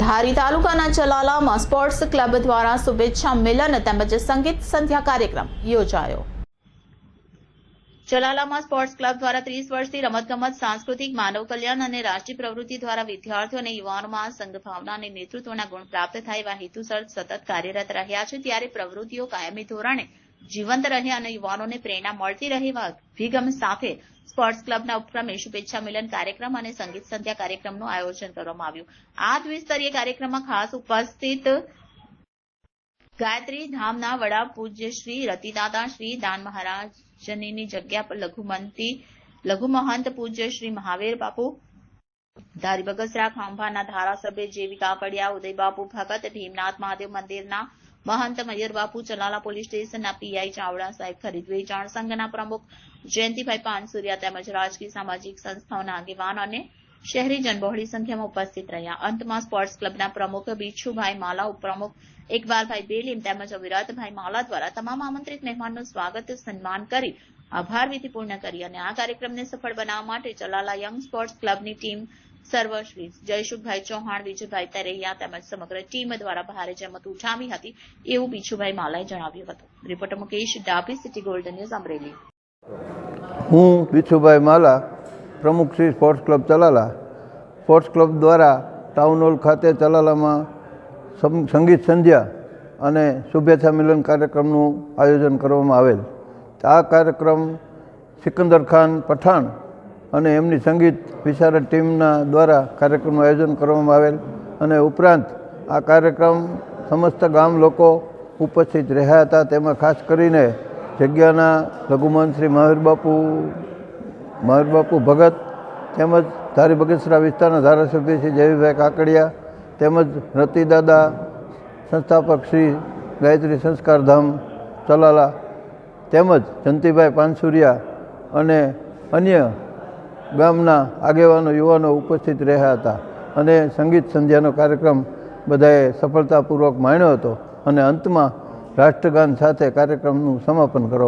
ધારી તાલુકાના ચલાલામાં sports club દ્વારા શુભેચ્છા મિલન તેમજ સંગીત સંધ્યા કાર્યક્રમ યોજાયો. ચલાલામાં સ્પોર્ટ્સ ક્લબ દ્વારા ત્રીસ વર્ષથી રમતગમત, સાંસ્કૃતિક, માનવ કલ્યાણ અને રાષ્ટ્રીય પ્રવૃત્તિ દ્વારા વિદ્યાર્થીઓ અને યુવાનોમાં સંઘ ભાવના અને નેતૃત્વના ગુણ પ્રાપ્ત થાય એવા હેતુસર સતત કાર્યરત રહ્યા છે. ત્યારે પ્રવૃત્તિઓ કાયમી ધોરણે જીવંત રહે અને યુવાનોને પ્રેરણા મળતી રહે એવા સાથે સ્પોર્ટ્સ ક્લબના ઉપક્રમે શુભેચ્છા મિલન કાર્યક્રમ અને સંગીત સંધ્યા કાર્યક્રમનું આયોજન કરવામાં આવ્યું. આ દ્વિસ્તરીય કાર્યક્રમમાં ખાસ ઉપસ્થિત ગાયત્રી ધામના વડા પૂજ્ય શ્રી રતિદાદા શ્રી દાન મહારાજની જગ્યા પર લઘુમંતી, લઘુમહંત પૂજ્ય શ્રી મહાવીર બાપુ, ધારી બગસરા ખાંભાના ધારાસભ્ય જેવી કાપડિયા ઉદયબાપુ ભગત, ભીમનાથ મહાદેવ મંદિરના મહંત મયર બાપુ ચલાલા પોલીસ સ્ટેશનના પીઆઈ ચાવડા સાહેબ ખરીદ વેચાણ સંઘના પ્રમુખ જયંતિભાઈ પાનસુરિયા તેમજ રાજકીય સામાજિક સંસ્થાઓના આગેવાન અને શહેરીજન બહોળી સંખ્યામાં ઉપસ્થિત રહ્યા. અંતમાં સ્પોર્ટ્સ ક્લબના પ્રમુખ બીછુભાઈ માલા, ઉપપ્રમુખ ઇકબાલભાઈ બેલીમ તેમજ વિરાટભાઈ માલા દ્વારા તમામ આમંત્રિત મહેમાનનું સ્વાગત, સન્માન કરી આભાર વિધિ પૂર્ણ કરી અને આ કાર્યક્રમને સફળ બનાવવા માટે ચલાલા યંગ સ્પોર્ટ્સ ક્લબની ટીમ સર્વશ્રી જયસુખભાઈ ચૌહાણ, વિજયભાઈ તરૈયા તેમજ સમગ્ર ટીમ દ્વારા ભારે જહેમત ઉઠાવી હતી એવું બીછુભાઈ માલાએ જણાવ્યું હતું. Reporter Mukesh Dabhi, city golden news, Amreli. હું બિછુભાઈ માલા, પ્રમુખ Shri sports club Chalala. Sports club દ્વારા ટાઉન હોલ ખાતે ચલાલામાં સંગીત સંધ્યા અને શુભેચ્છા મિલન કાર્યક્રમનું આયોજન કરવામાં આવેલ. આ કાર્યક્રમ સિકંદર ખાન પઠાણ અને એમની સંગીત વિશારદ ટીમના દ્વારા કાર્યક્રમનું આયોજન કરવામાં આવેલ અને ઉપરાંત આ કાર્યક્રમ સમસ્ત ગામ લોકો ઉપસ્થિત રહ્યા હતા. તેમાં ખાસ કરીને જગ્યાના લઘુમંત શ્રી મહાવીર બાપુ બાપુ ભગત તેમજ ધારી બગસરા વિસ્તારના ધારાસભ્ય શ્રી જયભાઈ કાકડિયા તેમજ રતિદાદા સંસ્થાપક શ્રી ગાયત્રી સંસ્કાર ધામ ચલાલા તેમજ જંતીભાઈ પાનસુરિયા અને અન્ય ગામના આગેવાનો, યુવાનો ઉપસ્થિત રહ્યા હતા અને સંગીત સંધ્યાનો કાર્યક્રમ બધાએ સફળતાપૂર્વક માણ્યો હતો અને અંતમાં રાષ્ટ્રગાન સાથે કાર્યક્રમનું સમાપન કરવા